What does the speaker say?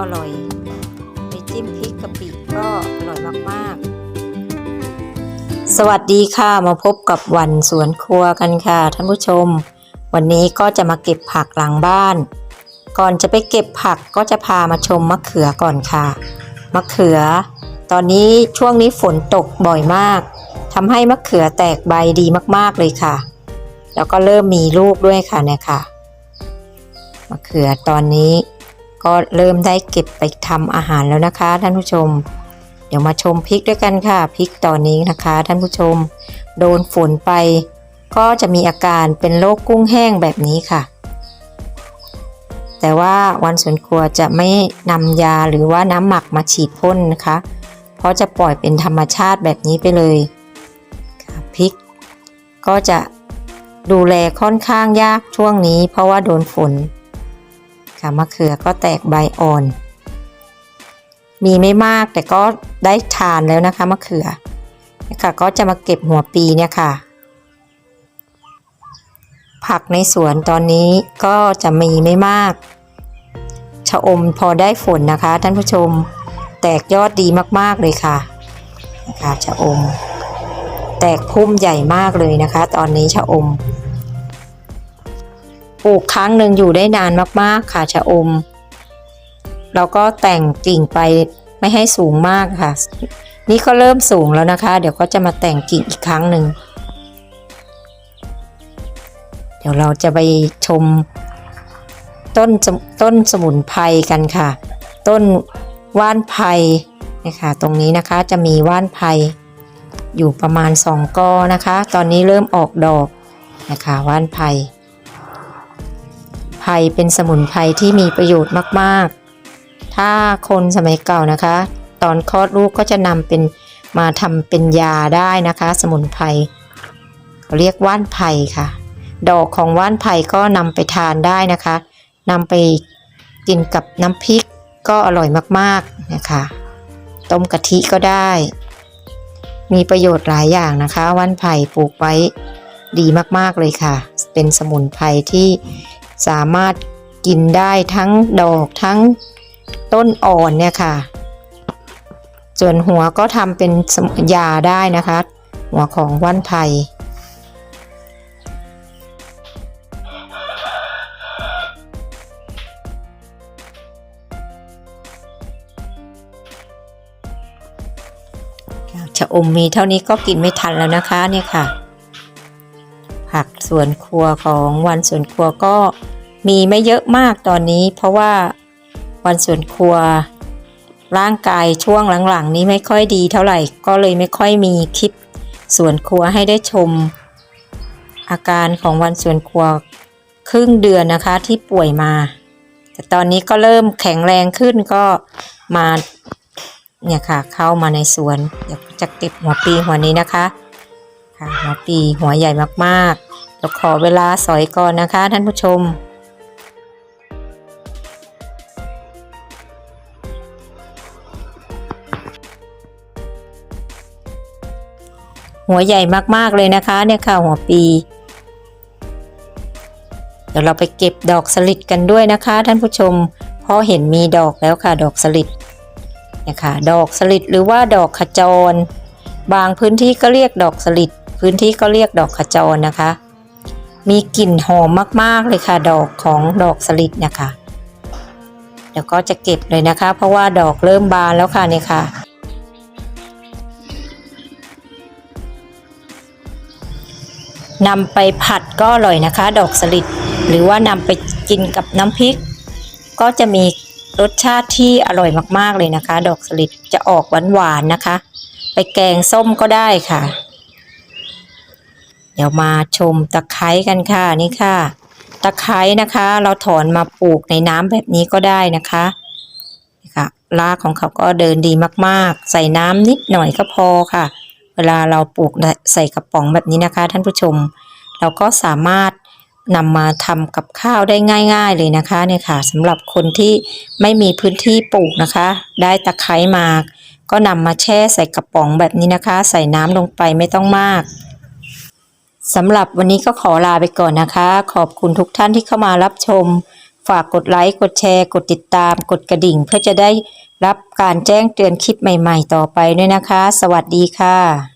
อร่อยไปจิ้มพริกกะปิก็อร่อยมากๆ สวัสดีค่ะมาพบกับวันสวนครัวกันค่ะท่านผู้ชม วันนี้ก็จะมาเก็บผักหลังบ้าน ก่อนจะไปเก็บผักก็จะพามาชมมะเขือก่อนค่ะ มะเขือ ตอนนี้ช่วงนี้ฝนตกบ่อยมากทำให้มะเขือแตกใบดีมากๆเลยค่ะ แล้วก็เริ่มมีลูกด้วยค่ะเนี่ยค่ะมะเขือตอนนี้ ก็เริ่มได้เก็บไปทำอาหารแล้วนะคะ ท่านผู้ชม เดี๋ยวมาชมพริกด้วยกันค่ะพริกตอนนี้นะคะ ท่านผู้ชม โดนฝนไป ก็จะมีอาการเป็นโรคกุ้งแห้งแบบนี้ค่ะ แต่ว่าวันสวนครัวจะไม่นำยาหรือว่าน้ำหมักมาฉีดพ่นนะคะ เพราะจะปล่อยเป็นธรรมชาติแบบนี้ไปเลยค่ะพริก ก็จะดูแลค่อนข้างยากช่วงนี้ เพราะว่าโดนฝน ค่ะมะเขือก็แตกใบอ่อน มีไม่มากแต่ก็ได้ทานแล้วนะคะมะเขือนะคะก็จะมาเก็บหัวปีเนี่ยค่ะ ผักในสวนตอนนี้ก็จะมีไม่มากชะอมพอได้ฝนนะคะ ท่านผู้ชมแตกยอดดีมากๆเลยค่ะนะคะชะอม แตกพุ่มใหญ่มากเลยนะคะ ตอนนี้ชะอม ปลูกครั้งหนึ่งอยู่ได้นานมากๆค่ะชะอมเราก็แต่งกิ่งไปไม่ให้สูงมากค่ะ นี่ก็เริ่มสูงแล้วนะคะ เดี๋ยวก็จะมาแต่งกิ่งอีกครั้งหนึ่ง เดี๋ยวเราจะไปชมต้นต้นสมุนไพรกันค่ะ ต้นว่านไผ่นะคะตรงนี้นะคะจะมีว่านไผ่อยู่ประมาณสองกอนะคะ ตอนนี้เริ่มออกดอกนะคะว่านไผ่ ผ่เป็นสมุนไพรที่มีประโยชน์มากๆ ถ้าคนสมัยเก่านะคะ ตอนคลอดลูกก็จะนำเป็นมาทำเป็นยาได้นะคะ สมุนไพรเขาเรียกว่านไผ่ค่ะ ดอกของว่านไผ่ก็นำไปทานได้นะคะนำไปกินกับน้ำพริกก็อร่อยมากๆนะคะ ต้มกะทิก็ได้ มีประโยชน์หลายอย่างนะคะ ว่านไผ่ปลูกไว้ดีมากๆเลยค่ะ เป็นสมุนไพรที่ สามารถกินได้ทั้งดอกทั้งต้นอ่อนเนี่ยค่ะ ส่วนหัวก็ทำเป็นสมุนยาได้นะคะ หัวของว่านไผ่ชะอมมีเท่านี้ก็กินไม่ทันแล้วนะคะเนี่ยค่ะ ผักสวนครัวของวันสวนครัวก็ มีไม่เยอะมากตอนนี้ เพราะว่าวันส่วนครัว ร่างกายช่วงหลังๆ นี้ไม่ค่อยดีเท่าไหร่ ก็เลยไม่ค่อยมีคลิปส่วนครัวให้ได้ชม อาการของวันส่วนครัวครึ่งเดือนนะคะที่ป่วยมา แต่ตอนนี้ก็เริ่มแข็งแรงขึ้นก็มาเนี่ยค่ะเข้ามาในสวนเดี๋ยวจะเก็บหัวปีหัวนี้นะคะค่ะหัวปีหัวใหญ่มากๆเดี๋ยวขอเวลาสอยก่อนนะคะท่านผู้ชม หัวใหญ่มากๆเลยนะคะเนี่ยค่ะหัวปี เดี๋ยวเราไปเก็บดอกสลิดกันด้วยนะคะ ท่านผู้ชมเพราะเห็นมีดอกแล้วค่ะดอกสลิดนะคะดอกสลิดหรือว่าดอกขจร บางพื้นที่ก็เรียกดอกสลิดพื้นที่ก็เรียกดอกขจรนะคะ มีกลิ่นหอมมากๆเลยค่ะ ดอกของดอกสลิดนะคะเดี๋ยวก็จะเก็บเลยนะคะ เพราะว่าดอกเริ่มบานแล้วค่ะเนี่ยค่ะ นำไปผัดก็อร่อยนะคะ ดอกสลิดหรือว่านำไปกินกับน้ำพริก ก็จะมีรสชาติที่อร่อยมากๆเลยนะคะ ดอกสลิดจะออกหวานๆนะคะ ไปแกงส้มก็ได้ค่ะ เดี๋ยวมาชมตะไคร้กันค่ะนี่ค่ะ ตะไคร้นะคะ เราถอนมาปลูกในน้ำแบบนี้ก็ได้นะคะค่ะรากของเขาก็เดินดีมากๆ ใส่น้ำนิดหน่อยก็พอค่ะ วลาเราปลูกใส่กระป๋องแบบนี้นะคะ ท่านผู้ชม เราก็สามารถนำมาทำกับข้าวได้ง่าย ๆ เลยนะคะเนี่ยค่ะสำหรับคนที่ไม่มีพื้นที่ปลูกนะคะ ได้ตะไคร้มา ก็นำมาแช่ใส่กระป๋องแบบนี้นะคะ ใส่น้ำลงไปไม่ต้องมากสำหรับวันนี้ก็ขอลาไปก่อนนะคะ ขอบคุณทุกท่านที่เข้ามารับชม ฝากกดไลค์ กดแชร์ กดติดตาม กดกระดิ่ง เพื่อจะได้รับการแจ้งเตือนคลิปใหม่ ๆ ต่อไปด้วยนะคะ สวัสดีค่ะ